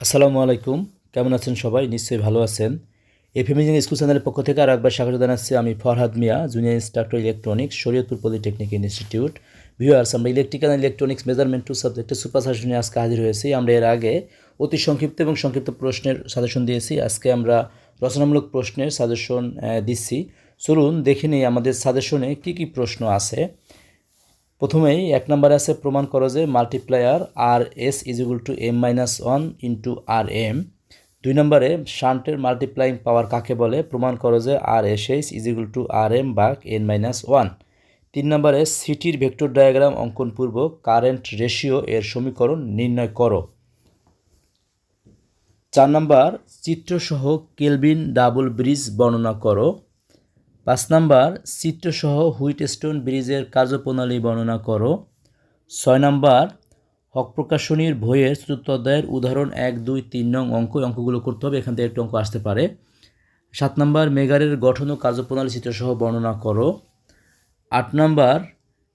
আসসালামু আলাইকুম। কেমন আছেন সবাই? নিশ্চয়ই ভালো আছেন। এফএমইজিং স্কুল চ্যানেলের পক্ষ থেকে আর একবার স্বাগত জানাচ্ছি আমি Farhad Mia, junior instructor electronics, Shariatpur polytechnic institute. Viewers, আমরা electrical and electronics measurement two সাবজেক্টে সুপার সাজেশনে আজকে হাজির হয়েছি। আমরা এর আগে অতি সংক্ষিপ্ত এবং সংক্ষিপ্ত প্রশ্নের সাজেশন দিয়েছি। আজকে আমরা রচনামূলক প্রশ্নের সাজেশন দিচ্ছি। চলুন দেখে নিই আমাদের সাজেশনে কী কী প্রশ্ন আছে। প্রথমেই এক নম্বরে আছে প্রমাণ করো যে multiplier R S is equal to M minus one into R M দুই নম্বরে শান্টের মাল্টিপ্লাইং পাওয়ার কাকে বলে? প্রমাণ করো যে R S H is equal to R M by N minus one তিন নম্বরে সিটির ভেক্টর ডায়াগ্রাম অঙ্কনপূর্বক কারেন্ট রেশিও এর সমীকরণ নির্ণয় করো। চার নম্বর চিত্রসহ কেলভিন ডাবল ব্রিজ বর্ণনা করো। পাঁচ নাম্বার, চিত্রসহ হুইটস্টোন ব্রিজের কার্যপ্রণালী বর্ণনা করো। ছয় নাম্বার, হক প্রকাশনীর বইয়ের চতুর্থ অধ্যায়ের উদাহরণ এক, দুই, তিন নং অঙ্ক অঙ্কগুলো করতে হবে, এখান থেকে একটু অঙ্ক আসতে পারে। সাত নাম্বার, মেগারের গঠন ও কার্যপ্রণালী চিত্রসহ বর্ণনা করো। আট নাম্বার,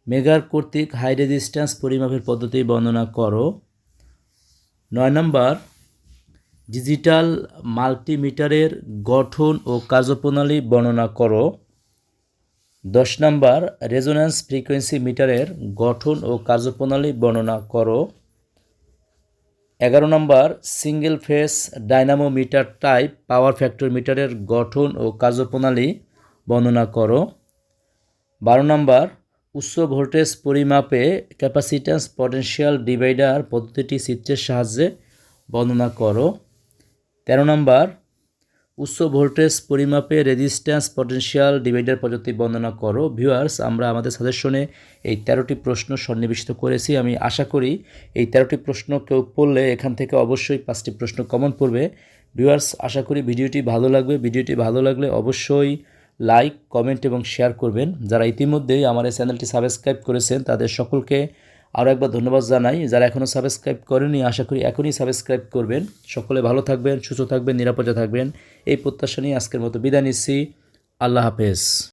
মেগার কর্তৃক হাই রেজিস্ট্যান্স পরিমাপের পদ্ধতি বর্ণনা করো। নয় নাম্বার ডিজিটাল মাল্টিমিটারের গঠন ও কার্যপ্রণালী বর্ণনা করো। দশ নাম্বার, রেজোন্যান্স ফ্রিকোয়েন্সি মিটারের গঠন ও কার্যপ্রণালী বর্ণনা করো। এগারো নম্বর, single phase dynamometer type power factor মিটারের গঠন ও কার্যপ্রণালী বর্ণনা করো। বারো নম্বর, উচ্চ ভোল্টেজ পরিমাপে ক্যাপাসিট্যান্স পটেনশিয়াল ডিভাইডার পদ্ধতিটি চিত্রের সাহায্যে বর্ণনা করো। তেরো নম্বর, উচ্চ ভোল্টেজ পরিমাপে রেজিস্ট্যান্স পটেনশিয়াল ডিভাইডার পদ্ধতি বর্ণনা করো। ভিউয়ার্স আমরা আমাদের সাজেশনে এই তেরোটি প্রশ্ন সন্নিবেশিত করেছি। আমি আশা করি এই তেরোটি প্রশ্ন কেউ পড়লে এখান থেকে অবশ্যই পাঁচটি প্রশ্ন কমন পড়বে। ভিউয়ার্স আশা করি ভিডিওটি ভালো লাগবে। ভিডিওটি ভালো লাগলে অবশ্যই লাইক কমেন্ট এবং শেয়ার করবেন। যারা ইতিমধ্যেই আমার এই চ্যানেলটি সাবস্ক্রাইব করেছেন, তাদের সকলকে আরও একবার ধন্যবাদ জানাই। যারা এখনও সাবস্ক্রাইব করেনি, আশা করি এখনই সাবস্ক্রাইব করবেন। সকলে ভালো থাকবেন, সুস্থ থাকবেন, নিরাপদে থাকবেন। এই প্রত্যাশা নিয়ে আজকের মতো বিদায় নিচ্ছি। আল্লাহ হাফেজ।